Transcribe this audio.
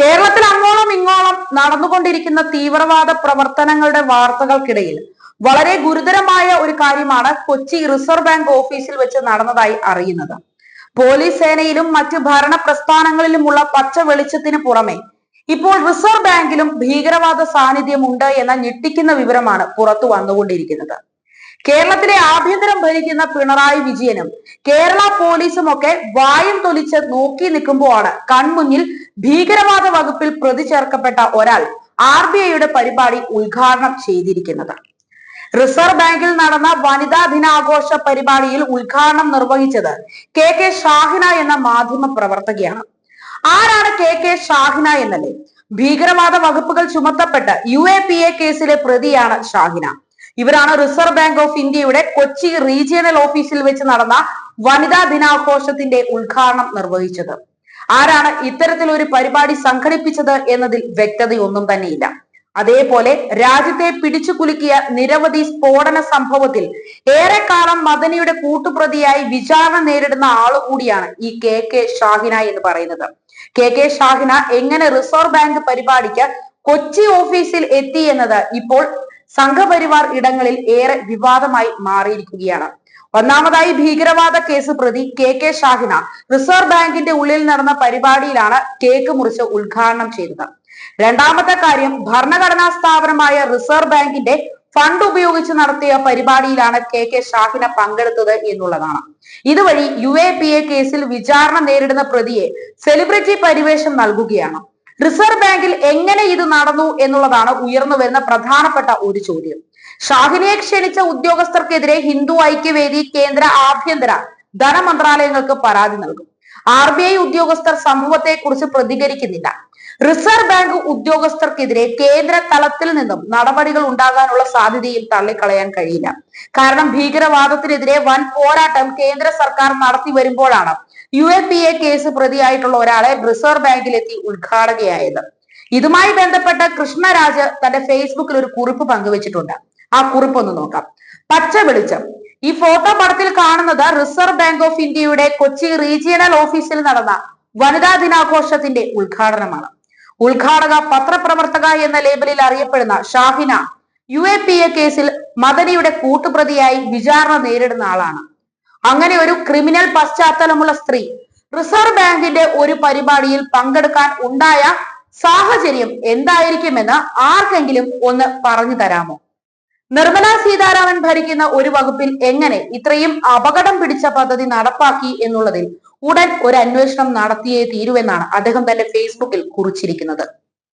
കേരളത്തിൽ അങ്ങോളം ഇങ്ങോളം നടന്നുകൊണ്ടിരിക്കുന്ന തീവ്രവാദ പ്രവർത്തനങ്ങളുടെ വാർത്തകൾക്കിടയിൽ വളരെ ഗുരുതരമായ ഒരു കാര്യമാണ് കൊച്ചി റിസർവ് ബാങ്ക് ഓഫീസിൽ വെച്ച് നടന്നതായി അറിയുന്നത്. പോലീസ് സേനയിലും മറ്റ് ഭരണ പ്രസ്ഥാനങ്ങളിലുമുള്ള പച്ച വെളിച്ചത്തിന് പുറമെ ഇപ്പോൾ റിസർവ് ബാങ്കിലും ഭീകരവാദ സാന്നിധ്യമുണ്ട് എന്ന ഞെട്ടിക്കുന്ന വിവരമാണ് പുറത്തു വന്നുകൊണ്ടിരിക്കുന്നത്. കേരളത്തിലെ ആഭ്യന്തരം ഭരിക്കുന്ന പിണറായി വിജയനും കേരള പോലീസും ഒക്കെ വായും തൊലിച്ച് നോക്കി നിൽക്കുമ്പോഴാണ് കൺമുന്നിൽ ഭീകരവാദ വകുപ്പിൽ പ്രതി ചേർക്കപ്പെട്ട ഒരാൾ ആർ ബി ഐയുടെ പരിപാടി ഉദ്ഘാടനം ചെയ്തിരിക്കുന്നത്. റിസർവ് ബാങ്കിൽ നടന്ന വനിതാ ദിനാഘോഷ പരിപാടിയിൽ ഉദ്ഘാടനം നിർവഹിച്ചത് കെ കെ ഷാഹിന എന്ന മാധ്യമ പ്രവർത്തകയാണ്. ആരാണ് കെ കെ ഷാഹിന എന്നല്ലേ? ഭീകരവാദ വകുപ്പുകൾ ചുമത്തപ്പെട്ട യു എ പി എ കേസിലെ പ്രതിയാണ് ഷാഹിന. ഇവരാണ് റിസർവ് ബാങ്ക് ഓഫ് ഇന്ത്യയുടെ കൊച്ചി റീജിയണൽ ഓഫീസിൽ വെച്ച് നടന്ന വനിതാ ദിനാഘോഷത്തിന്റെ ഉദ്ഘാടനം നിർവഹിച്ചത്. ആരാണ് ഇത്തരത്തിൽ ഒരു പരിപാടി സംഘടിപ്പിച്ചത് എന്നതിൽ വ്യക്തതയൊന്നും തന്നെയില്ല. അതേപോലെ രാജ്യത്തെ പിടിച്ചു കുലുക്കിയ നിരവധി സ്ഫോടന സംഭവത്തിൽ ഏറെക്കാലം മദനിയുടെ കൂട്ടുപ്രതിയായി വിചാരണ നേരിടുന്ന ആളുകൂടിയാണ് ഈ കെ കെ ഷാഹിന എന്ന് പറയുന്നത്. കെ കെ ഷാഹിന എങ്ങനെ റിസർവ് ബാങ്ക് പരിപാടിക്ക് കൊച്ചി ഓഫീസിൽ എത്തി എന്നത് ഇപ്പോൾ സംഘപരിവാർ ഇടങ്ങളിൽ ഏറെ വിവാദമായി മാറിയിരിക്കുകയാണ്. ഒന്നാമതായി ഭീകരവാദ കേസ് പ്രതി കെ കെ ഷാഹിന. റിസർവ് ബാങ്കിന്റെ ഉള്ളിൽ നടന്ന പരിപാടിയിലാണ് കേക്ക് മുറിച്ച് ഉദ്ഘാടനം ചെയ്തത്. രണ്ടാമത്തെ കാര്യം ഭരണഘടനാ സ്ഥാപനമായ റിസർവ് ബാങ്കിന്റെ ഫണ്ട് ഉപയോഗിച്ച് നടത്തിയ പരിപാടിയിലാണ് കെ കെ ഷാഹിന പങ്കെടുത്തത് എന്നുള്ളതാണ്. ഇതുവഴി യു എ പി എ കേസിൽ വിചാരണ നേരിടുന്ന പ്രതിയെ സെലിബ്രിറ്റി പരിവേഷം നൽകുകയാണ്. റിസർവ് ബാങ്കിൽ എങ്ങനെ ഇത് നടന്നു എന്നുള്ളതാണ് ഉയർന്നു വരുന്ന പ്രധാനപ്പെട്ട ഒരു ചോദ്യം. ഷാഹിനെ ക്ഷണിച്ച ഉദ്യോഗസ്ഥർക്കെതിരെ ഹിന്ദു ഐക്യവേദി കേന്ദ്ര ആഭ്യന്തര ധനമന്ത്രാലയങ്ങൾക്ക് പരാതി നൽകും. ആർ ബി ഐ ഉദ്യോഗസ്ഥർ സംഭവത്തെ കുറിച്ച് പ്രതികരിക്കുന്നില്ല. റിസർവ് ബാങ്ക് ഉദ്യോഗസ്ഥർക്കെതിരെ കേന്ദ്ര തലത്തിൽ നിന്നും നടപടികൾ ഉണ്ടാകാനുള്ള സാധ്യതയും തള്ളിക്കളയാൻ കഴിയില്ല. കാരണം ഭീകരവാദത്തിനെതിരെ വൻ പോരാട്ടം കേന്ദ്ര സർക്കാർ നടത്തി വരുമ്പോഴാണ് U A P A case പ്രതിയായിട്ടുള്ള ഒരാളെ റിസർവ് ബാങ്കിലെത്തി ഉദ്ഘാടകയായത്. ഇതുമായി ബന്ധപ്പെട്ട കൃഷ്ണരാജ് തന്റെ ഫേസ്ബുക്കിൽ ഒരു കുറിപ്പ് പങ്കുവച്ചിട്ടുണ്ട്. ആ കുറിപ്പ് ഒന്ന് നോക്കാം. പച്ച വെളിച്ചം. ഈ ഫോട്ടോ പടത്തിൽ കാണുന്നത് റിസർവ് ബാങ്ക് ഓഫ് ഇന്ത്യയുടെ കൊച്ചി റീജിയണൽ ഓഫീസിൽ നടന്ന വനിതാ ദിനാഘോഷത്തിന്റെ ഉദ്ഘാടനമാണ്. ഉദ്ഘാടക പത്രപ്രവർത്തക എന്ന ലേബലിൽ അറിയപ്പെടുന്ന Shahina U A P A കേസിൽ മദനിയുടെ കൂട്ടുപ്രതിയായി വിചാരണ നേരിടുന്ന ആളാണ്. അങ്ങനെ ഒരു ക്രിമിനൽ പശ്ചാത്തലമുള്ള സ്ത്രീ റിസർവ് ബാങ്കിന്റെ ഒരു പരിപാടിയിൽ പങ്കെടുക്കാൻ ഉണ്ടായ സാഹചര്യം എന്തായിരിക്കുമെന്ന് ആർക്കെങ്കിലും ഒന്ന് പറഞ്ഞു തരാമോ? നിർമ്മല സീതാരാമൻ ഭരിക്കുന്ന ഒരു വകുപ്പിൽ എങ്ങനെ ഇത്രയും അപകടം പിടിച്ച പദ്ധതി നടപ്പാക്കി എന്നുള്ളതിൽ ഉടൻ ഒരു അന്വേഷണം നടത്തിയേ തീരുവെന്നാണ് അദ്ദേഹം തന്റെ ഫേസ്ബുക്കിൽ കുറിച്ചിരിക്കുന്നത്.